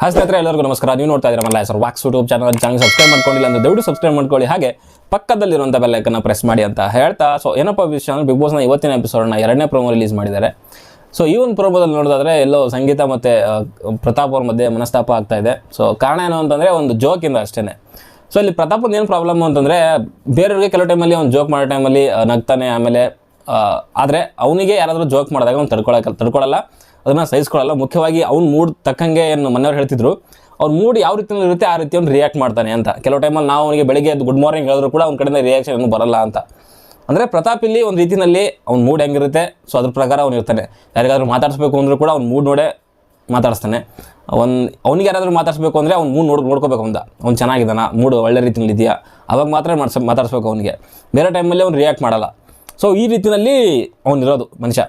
ಸ್ನೇಹಿತರೆ, ಎಲ್ಲರಿಗೂ ನಮಸ್ಕಾರ. ನೀವು ನೋಡ್ತಾ ಇದ್ದೀರಾ Malla sir walks YouTube channel channel subscribe ಮಾಡ್ಕೊಂಡಿಲ್ಲ ಅಂತ ದಯವಿಟ್ಟು ಸಬ್ಸ್ಕ್ರೈಬ್ ಮಾಡ್ಕೊಳ್ಳಿ. ಹಾಗೆ ಪಕ್ಕದಲ್ಲಿರುವಂಥ ಬೆಲ್ಲೈಕನ್ನು ಪ್ರೆಸ್ ಮಾಡಿ ಅಂತ ಹೇಳ್ತಾ. ಸೊ ಏನಪ್ಪ ವಿಷಯ ಬಿಗ್ ಬಾಸ್ನ ಇವತ್ತಿನ ಎಪಿಸೋಡ್ನ ಎರಡನೇ ಪ್ರೋಮೋ ರಿಲೀಸ್ ಮಾಡಿದ್ದಾರೆ. ಸೊ ಈ ಒಂದು ಪ್ರೋಮೋದಲ್ಲಿ ನೋಡೋದಾದ್ರೆ ಎಲ್ಲೋ ಸಂಗೀತ ಮತ್ತು ಪ್ರತಾಪ್ ಅವ್ರ ಮಧ್ಯೆ ಮನಸ್ತಾಪ ಆಗ್ತಾ ಇದೆ. ಸೊ ಕಾರಣ ಏನು ಅಂತಂದರೆ ಒಂದು ಜೋಕಿಂದ ಅಷ್ಟೇ ಸೊ ಇಲ್ಲಿ ಪ್ರತಾಪದ ಏನು ಪ್ರಾಬ್ಲಮ್ ಅಂತಂದರೆ ಬೇರೆಯವ್ರಿಗೆ ಕೆಲವು ಟೈಮಲ್ಲಿ ಒಂದು ಜೋಕ್ ಮಾಡೋ ಟೈಮಲ್ಲಿ ನಗ್ತಾನೆ, ಆಮೇಲೆ ಆದರೆ ಅವನಿಗೆ ಯಾರಾದರೂ ಜೋಕ್ ಮಾಡಿದಾಗ ಅವ್ನು ತಡ್ಕೊಳಕ್ಕೆ ತಡ್ಕೊಳ್ಳಲ್ಲ ಅದನ್ನು ಸಹಿಸ್ಕೊಳ್ಳಲ್ಲ ಮುಖ್ಯವಾಗಿ ಅವ್ನು ಮೂಡ್ ತಕ್ಕಂಗೆ ಏನು ಮನೆಯವ್ರು ಹೇಳ್ತಿದ್ರು, ಅವ್ನ ಮೂಡ್ ಯಾವ ರೀತಿ ಇರುತ್ತೆ ಆ ರೀತಿ ಅವ್ನು ರಿಯಾಕ್ಟ್ ಮಾಡ್ತಾನೆ ಅಂತ. ಕೆಲವು ಟೈಮಲ್ಲಿ ನಾವು ಅವನಿಗೆ ಬೆಳಿಗ್ಗೆ ಗುಡ್ ಮಾರ್ನಿಂಗ್ ಹೇಳಿದ್ರು ಕೂಡ ಅವ್ನ ಕಡೆಯಿಂದ ರಿಯಾಕ್ಷನ್ ಏನು ಬರಲ್ಲ ಅಂತ. ಅಂದರೆ ಪ್ರತಾಪ್ ಇಲ್ಲಿ ಒಂದು ರೀತಿಯಲ್ಲಿ ಅವ್ನ ಮೂಡ್ ಹೆಂಗಿರುತ್ತೆ ಸೊ ಅದ್ರ ಪ್ರಕಾರ ಅವ್ನು ಇರ್ತಾನೆ. ಯಾರಿಗಾದ್ರೂ ಮಾತಾಡಿಸ್ಬೇಕು ಅಂದರೂ ಕೂಡ ಅವ್ನ ಮೂಡ್ ನೋಡೇ ಮಾತಾಡಿಸ್ತಾನೆ. ಅವ್ನು ಅವ್ನಿಗೆ ಯಾರಾದರೂ ಮಾತಾಡಿಸ್ಬೇಕು ಅಂದರೆ ಅವ್ನು ಮೂಡ್ ನೋಡಿ ನೋಡ್ಕೋಬೇಕು ಅಂತ ಅವ್ನು ಚೆನ್ನಾಗಿದ್ದಾನ ಮೂಡ್ ಒಳ್ಳೆ ರೀತಿಯಲ್ಲಿ ಇದೆಯಾ ಅವಾಗ ಮಾತ್ರ ಮಾತಾಡಿಸ್ಬೇಕು ಅವನಿಗೆ. ಬೇರೆ ಟೈಮಲ್ಲಿ ಅವ್ನು ರಿಯಾಕ್ಟ್ ಮಾಡಲ್ಲ. ಸೊ ಈ ರೀತಿಯಲ್ಲಿ ಅವನಿರೋದು ಮನುಷ್ಯ.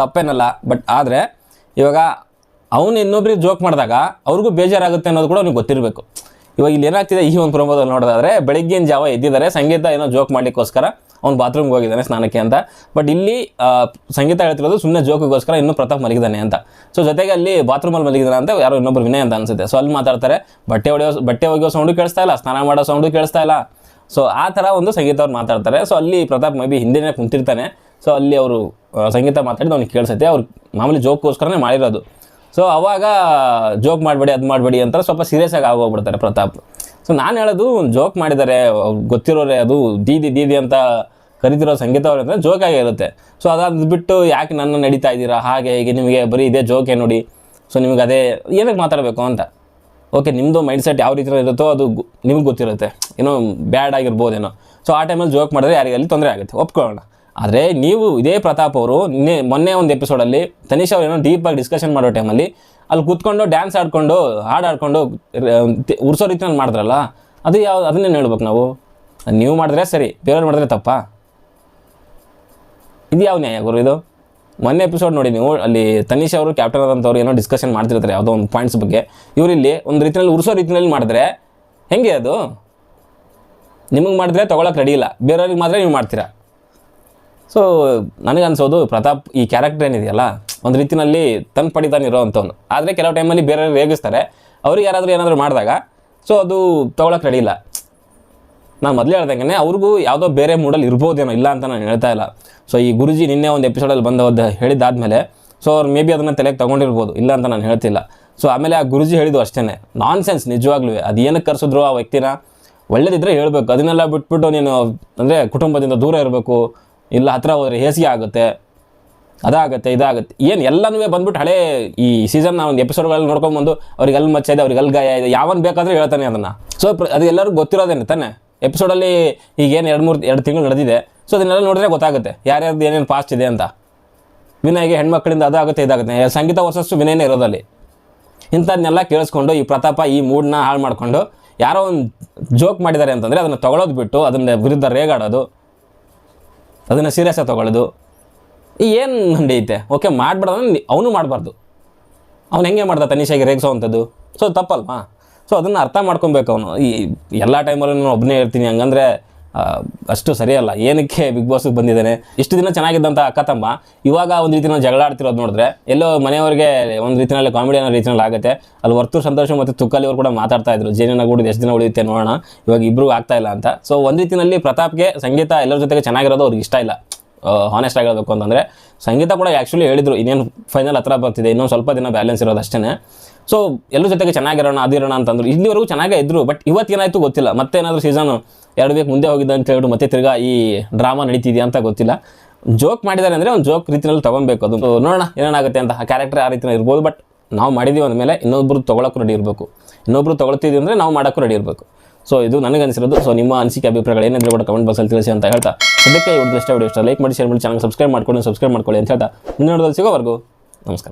ತಪ್ಪೇನಲ್ಲ ಬಟ್ ಆದರೆ ಇವಾಗ ಅವನು ಇನ್ನೊಬ್ರಿಗೆ ಜೋಕ್ ಮಾಡಿದಾಗ ಅವ್ರಿಗೂ ಬೇಜಾರಾಗುತ್ತೆ ಅನ್ನೋದು ಕೂಡ ಅವ್ನಿಗೆ ಗೊತ್ತಿರಬೇಕು. ಇವಾಗ ಇಲ್ಲಿ ಏನಾಗ್ತಿದೆ, ಈ ಒಂದು ಪ್ರಮೋದಲ್ಲಿ ನೋಡೋದಾದ್ರೆ ಬೆಳಗ್ಗಿನ ಜಾವ ಎದ್ದಿದ್ದಾರೆ, ಸಂಗೀತ ಏನೋ ಜೋಕ್ ಮಾಡಲಿಕ್ಕೋಸ್ಕರ ಅವ್ನು ಬಾತ್ರೂಮ್ಗೆ ಹೋಗಿದ್ದಾನೆ ಸ್ನಾನಕ್ಕೆ ಅಂತ. ಬಟ್ ಇಲ್ಲಿ ಸಂಗೀತ ಹೇಳ್ತಿರೋದು ಸುಮ್ಮನೆ ಜೋಕಿಗೋಸ್ಕರ ಇನ್ನೂ ಪ್ರತಾಪ್ ಮಲಗಿದ್ದಾನೆ ಅಂತ. ಸೊ ಜೊತೆಗೆ ಅಲ್ಲಿ ಬಾತ್ರೂಮಲ್ಲಿ ಮಲಗಿದ್ದಾನೆ ಅಂತ ಯಾರೋ ಇನ್ನೊಬ್ಬರು ವಿನಯ್ ಅಂತ ಅನಿಸುತ್ತೆ. ಸೊ ಅಲ್ಲಿ ಮಾತಾಡ್ತಾರೆ, ಬಟ್ಟೆ ಹೊಡೆಯೋ, ಬಟ್ಟೆ ಒಗೆಯೋ ಸೌಂಡು ಕೇಳಿಸ್ತಾ ಇಲ್ಲ, ಸ್ನಾನ ಮಾಡೋ ಸೌಂಡು ಕೇಳಿಸ್ತಾ ಇಲ್ಲ. ಸೊ ಆ ಥರ ಒಂದು ಸಂಗೀತ ಅವ್ರು ಮಾತಾಡ್ತಾರೆ. ಸೊ ಅಲ್ಲಿ ಪ್ರತಾಪ್ ಮೇ ಬಿ ಹಿಂದಿನೇ ಕುಂತಿರ್ತಾನೆ. ಸೊ ಅಲ್ಲಿ ಅವರು ಸಂಗೀತ ಮಾತಾಡಿದ್ದು ಅವ್ನಿಗೆ ಕೇಳಿಸುತ್ತೆ. ಅವ್ರು ಮಾಮೂಲಿ ಜೋಕ್ಗೋಸ್ಕರನೇ ಮಾಡಿರೋದು. ಸೊ ಅವಾಗ, ಜೋಕ್ ಮಾಡಬೇಡಿ, ಅದು ಮಾಡಬೇಡಿ ಅಂತ ಸ್ವಲ್ಪ ಸೀರಿಯಸ್ ಆಗಿ ಆಗೋಗ್ಬಿಡ್ತಾರೆ ಪ್ರತಾಪ್. ಸೊ ನಾನು ಹೇಳೋದು ಜೋಕ್ ಮಾಡಿದ್ದಾರೆ ಗೊತ್ತಿರೋರೆ, ಅದು ದೀದಿ ದೀದಿ ಅಂತ ಕರಿತಿರೋ ಸಂಗೀತ ಅವ್ರು ಅಂದರೆ ಜೋಕ್ ಆಗಿರುತ್ತೆ ಸೊ ಅದಾದ ಬಿಟ್ಟು ಯಾಕೆ ನನ್ನ ನಡೀತಾ ಇದ್ದೀರಾ? ಹಾಗೆ, ಹೀಗೆ, ನಿಮಗೆ ಬರೀ ಇದೇ ಜೋಕೆ ನೋಡಿ? ಸೊ ನಿಮಗೆ ಅದೇ, ಏನಕ್ಕೆ ಮಾತಾಡಬೇಕು? ಅಂತ. ಓಕೆ ನಿಮ್ಮದು ಮೈಂಡ್ ಸೆಟ್ ಯಾವ ರೀತಿ ಇರುತ್ತೋ ಅದು ನಿಮ್ಗೆ ಗೊತ್ತಿರುತ್ತೆ. ಏನೋ ಬ್ಯಾಡ್ ಆಗಿರ್ಬೋದೇನೋ. ಸೊ ಆ ಟೈಮಲ್ಲಿ ಜೋಕ್ ಮಾಡಿದ್ರೆ ಯಾರಿಗಲ್ಲಿ ತೊಂದರೆ ಆಗುತ್ತೆ. ಒಪ್ಕೊಳ್ಳೋಣ. ಆದರೆ ನೀವು ಇದೇ ಪ್ರತಾಪ್ ಅವರು ನಿನ್ನೆ ಮೊನ್ನೆ ಒಂದು ಎಪಿಸೋಡಲ್ಲಿ ತನಿಷ್ ಅವ್ರು ಏನೋ ಡೀಪಾಗಿ ಡಿಸ್ಕಷನ್ ಮಾಡೋ ಟೈಮಲ್ಲಿ ಅಲ್ಲಿ ಕೂತ್ಕೊಂಡು ಡ್ಯಾನ್ಸ್ ಆಡ್ಕೊಂಡು, ಹಾಡು ಆಡ್ಕೊಂಡು ಉರ್ಸೋ ರೀತಿಯಲ್ಲಿ ಮಾಡಿದ್ರಲ್ಲ, ಅದು ಯಾವ ಅದನ್ನೇನು ಹೇಳ್ಬೇಕು ನಾವು. ನೀವು ಮಾಡಿದ್ರೆ ಸರಿ, ಬೇರೆಯವ್ರು ಮಾಡಿದ್ರೆ ತಪ್ಪಾ? ಇದು ಯಾವ ನ್ಯಾಯ ಗುರು ಇದು? ಮೊನ್ನೆ ಎಪಿಸೋಡ್ ನೋಡಿ ನೀವು, ಅಲ್ಲಿ ತನಿಷ್ ಅವರು ಕ್ಯಾಪ್ಟನ್ ಆದಂಥವ್ರು ಏನೋ ಡಿಸ್ಕಷನ್ ಮಾಡ್ತಿರ್ತಾರೆ, ಯಾವುದೋ ಒಂದು ಪಾಯಿಂಟ್ಸ್ ಬಗ್ಗೆ. ಇವರಿಲ್ಲಿ ಒಂದು ರೀತಿಯಲ್ಲಿ ಉರ್ಸೋ ರೀತಿಯಲ್ಲಿ ಮಾಡಿದ್ರೆ, ಹೆಂಗೆ ಅದು? ನಿಮಗೆ ಮಾಡಿದ್ರೆ ತೊಗೊಳಕ್ಕೆ ರೆಡಿ ಇಲ್ಲ. ಬೇರೆಯವ್ರಿಗೆ ಮಾತ್ರ ನೀವು ಮಾಡ್ತೀರಾ? ಸೊ ನನಗನ್ಸೋದು ಪ್ರತಾಪ್, ಈ ಕ್ಯಾರೆಕ್ಟರ್ ಏನಿದೆಯಲ್ಲ, ಒಂದು ರೀತಿಯಲ್ಲಿ ತನ್ನ ಪಡಿತಾನೆ ಇರೋವಂಥವ್ನು ಆದರೆ ಕೆಲವು ಟೈಮಲ್ಲಿ ಬೇರೆಯವ್ರು ರೇಗಿಸ್ತಾರೆ. ಅವ್ರಿಗೆ ಯಾರಾದರೂ ಏನಾದರೂ ಮಾಡಿದಾಗ ಸೊ ಅದು ತೊಗೊಳಕ್ಕೆ ರೆಡಿ ಇಲ್ಲ. ನಾನು ಮೊದಲೇ ಹೇಳ್ದಂಗೆ ಅವ್ರಿಗೂ ಯಾವುದೋ ಬೇರೆ ಮೂಡಲ್ಲಿ ಇರ್ಬೋದೇನೋ ಇಲ್ಲ ಅಂತ ನಾನು ಹೇಳ್ತಾ ಇಲ್ಲ. ಸೊ ಈ ಗುರುಜಿ ನಿನ್ನೆ ಒಂದು ಎಪಿಸೋಡಲ್ಲಿ ಬಂದ ಹೇಳಿದ್ದಾದಮೇಲೆ ಸೊ ಅವ್ರು ಮೇ ಬಿ ಅದನ್ನು ತಲೆಗೆ ತೊಗೊಂಡಿರ್ಬೋದು, ಇಲ್ಲ ಅಂತ ನಾನು ಹೇಳ್ತಿಲ್ಲ. ಸೊ ಆಮೇಲೆ ಆ ಗುರುಜಿ ಹೇಳಿದ್ದು ಅಷ್ಟೇ ನಾನ್ ಸೆನ್ಸ್ ನಿಜವಾಗ್ಲೂ. ಅದು ಏನಕ್ಕೆ ಕರೆಸಿದ್ರು ಆ ವ್ಯಕ್ತಿನ? ಒಳ್ಳೇದಿದ್ರೆ ಹೇಳಬೇಕು. ಅದನ್ನೆಲ್ಲ ಬಿಟ್ಬಿಟ್ಟು ನೀನು ಅಂದರೆ ಕುಟುಂಬದಿಂದ ದೂರ ಇರಬೇಕು. ಇಲ್ಲ ಹತ್ರ ಹೋದರೆ ಹೇಸಿಗೆ ಆಗುತ್ತೆ. ಅದಾಗುತ್ತೆ, ಇದಾಗುತ್ತೆ. ಏನು ಎಲ್ಲನೂ ಬಂದ್ಬಿಟ್ಟು ಹಳೆ ಈ ಸೀಸನ್ ಒಂದು ಎಪಿಸೋಡ್ಗಳಲ್ಲಿ ನೋಡ್ಕೊಂಬಂದು ಅವ್ರಿಗೆ ಅಲ್ಲಿ ಮಚ್ಚ ಇದೆ, ಅವ್ರಿಗೆ ಅಲ್ಲಿ ಗಾಯ ಇದೆ, ಯಾವನ್ ಬೇಕಾದರೂ ಹೇಳ್ತಾನೆ ಅದನ್ನು. ಸೊ ಅದು ಎಲ್ಲರಿಗೂ ಗೊತ್ತಿರೋದೇನೆ ತಾನೆ. ಎಪಿಸೋಡಲ್ಲಿ ಈಗ ಏನು ಎರಡು ಮೂರು, ಎರಡು ತಿಂಗಳು ನಡೆದಿದೆ. ಸೊ ಅದನ್ನೆಲ್ಲ ನೋಡಿದ್ರೆ ಗೊತ್ತಾಗುತ್ತೆ. ಯಾರ್ಯಾರ್ದು ಏನೇನು ಫಾಸ್ಟ್ ಇದೆ ಅಂತ. ವಿನಯ್ಗೆ ಹೆಣ್ಮಕ್ಳಿಂದ ಅದಾಗುತ್ತೆ, ಇದಾಗುತ್ತೆ. ಸಂಗೀತ ವರ್ಷಷ್ಟು ವಿನಯನೇ ಇರೋದಲ್ಲಿ. ಇಂಥದ್ನೆಲ್ಲ ಕೇಳಿಸ್ಕೊಂಡು ಈ ಪ್ರತಾಪ ಈ ಮೂಡ್ನ ಹಾಳು ಮಾಡಿಕೊಂಡು ಯಾರೋ ಒಂದು ಜೋಕ್ ಮಾಡಿದ್ದಾರೆ ಅಂತಂದರೆ ಅದನ್ನು ತಗೊಳ್ಳೋದು ಬಿಟ್ಟು ಅದನ್ನ ವಿರುದ್ಧ ರೇಗಾಡೋದು, ಅದನ್ನು ಸೀರಿಯಸ್ಸಾಗಿ ತೊಗೊಳ್ಳೋದು ಏನು ನಡೆಯುತ್ತೆ ಓಕೆ ಮಾಡಬಾರ್ದು ಅವನು ಮಾಡಬಾರ್ದು. ಅವ್ನು ಹೆಂಗೆ ಮಾಡ್ದ ತನಿಷಾಗಿ ರೇಗಿಸೋವಂಥದ್ದು? ಸೊ ತಪ್ಪಲ್ವಾ? ಸೊ ಅದನ್ನು ಅರ್ಥ ಮಾಡ್ಕೊಬೇಕು ಅವನು. ಈ ಎಲ್ಲ ಟೈಮಲ್ಲೂ ನಾನು ಒಬ್ಬನೇ ಇರ್ತೀನಿ ಹಂಗಂದ್ರೆ ಅಷ್ಟು ಸರಿಯಲ್ಲ. ಏನಕ್ಕೆ ಬಿಗ್ ಬಾಸ್ಗೆ ಬಂದಿದ್ದಾನೆ? ಇಷ್ಟು ದಿನ ಚೆನ್ನಾಗಿದ್ದಂಥ ಅಕ್ಕ ತಮ್ಮ, ಇವಾಗ ಒಂದು ರೀತಿ ನಾವು ಜಗಳ ಆಡ್ತಿರೋದು ನೋಡಿದ್ರೆ, ಎಲ್ಲೋ ಮನೆಯವರಿಗೆ ಒಂದು ರೀತಿಯಲ್ಲಿ ಕಾಮಿಡಿ ಅನ್ನೋ ರೀತಿಯಲ್ಲಿ ಆಗುತ್ತೆ. ಅಲ್ಲಿ ವರ್ತು ಸಂತೋಷ ಮತ್ತು ತುಕ್ಕಲ್ಲಿ ಅವರು ಕೂಡ ಮಾತಾಡ್ತಾ ಇದ್ರು. ಜೇನಿನ ಗೂಡಿದ ಎಷ್ಟು ದಿನ ಉಳಿಯುತ್ತೆ ನೋಡೋಣ, ಇವಾಗ ಇಬ್ರು ಆಗ್ತಾ ಇಲ್ಲ ಅಂತ. ಸೊ ಒಂದು ರೀತಿಯಲ್ಲಿ ಪ್ರತಾಪ್ಗೆ ಸಂಗೀತ ಎಲ್ಲರ ಜೊತೆಗೆ ಚೆನ್ನಾಗಿರೋದು ಅವ್ರಿಗೆ ಇಷ್ಟ ಇಲ್ಲ. ಹಾನೆಸ್ಟ್ ಆಗಿ ಹೇಳ್ಬೇಕು ಅಂತಂದರೆ, ಸಂಗೀತ ಕೂಡ ಆ್ಯಕ್ಚುಲಿ ಹೇಳಿದರು. ಇನ್ನೇನು ಫೈನಲ್ ಹತ್ರ ಬರ್ತಿದೆ, ಇನ್ನೊಂದು ಸ್ವಲ್ಪ ದಿನ ಬ್ಯಾಲೆನ್ಸ್ ಇರೋದು ಅಷ್ಟೇ ಸೊ ಎಲ್ಲರ ಜೊತೆಗೆ ಚೆನ್ನಾಗಿರೋಣ, ಅದಿರೋಣ ಅಂತಂದ್ರು. ಇಲ್ಲಿವರೆಗೂ ಚೆನ್ನಾಗೇ ಇದ್ರು ಬಟ್ ಇವತ್ತೇನಾಯ್ತು ಗೊತ್ತಿಲ್ಲ. ಮತ್ತೆ ಸೀಸನ್ ಸೀಸನು ಎರಡು ವೀಕ್ ಮುಂದೆ ಹೋಗಿದ್ದ ಅಂತ ಹೇಳ್ಬಿಟ್ಟು ಮತ್ತೆ ತಿರ್ಗಾ ಈ ಡ್ರಾಮಾ ನಡೀತಿದೆಯಾ ಅಂತ ಗೊತ್ತಿಲ್ಲ. ಜೋಕ್ ಮಾಡಿದ್ದಾರೆ ಅಂದರೆ ಒಂದು ಜೋಕ್ ರೀತಿಯಲ್ಲಿ ತೊಗೊಬೇಕು ಅದು. ನೋಡೋಣ ಏನೇನಾಗುತ್ತೆ ಅಂತ. ಆ ಕ್ಯಾರೆಕ್ಟರ್ ಆ ರೀತಿಯಲ್ಲಿ ಇರ್ಬೋದು ಬಟ್ ನಾವು ಮಾಡಿದ್ದೀವಿ ಅಂದಮೇಲೆ ಇನ್ನೊಬ್ರು ತೊಗೊಳಕ್ಕೂ ರೆಡಿ ಇರಬೇಕು. ಇನ್ನೊಬ್ರು ತೊಗೊಳ್ತಿದ್ವಿ ಅಂದರೆ ನಾವು ಮಾಡೋಕ್ಕೂ ರೆಡಿ ಇರಬೇಕು. ಸೊ ಇದು ನನಗೆ ಅನಿಸಿರೋದು ಸೊ ನಿಮ್ಮ ಅನಿಸಿಕೆ, ಅಭಿಪ್ರಾಯಗಳು ಏನಿದ್ರೆ ಕೂಡ ಕಮೆಂಟ್ ಬಾಕ್ಸಲ್ಲಿ ತಿಳಿಸಿ ಅಂತ ಹೇಳ್ತಾ. ಅದಕ್ಕೆ ಇವ್ರದ್ದು ಇಷ್ಟ ವಿಡಿಯೋ ಇಷ್ಟ ಲೈಕ್ ಮಾಡಿ ಶೇರ್ ಮಾಡಿ ಚಾನಲ್ ಸಬ್ಸ್ಕ್ರೈಬ್ ಮಾಡ್ಕೊಂಡು ಸಬ್ಸ್ಕ್ರೈಬ್ ಮಾಡ್ಕೊಳ್ಳಿ ಅಂತ ಹೇಳ್ತಾ. ಮುಂದಿನ ನೋಡೋದಲ್ಲಿ ಸಿಗೋವರೆಗೂ ನಮಸ್ಕಾರ.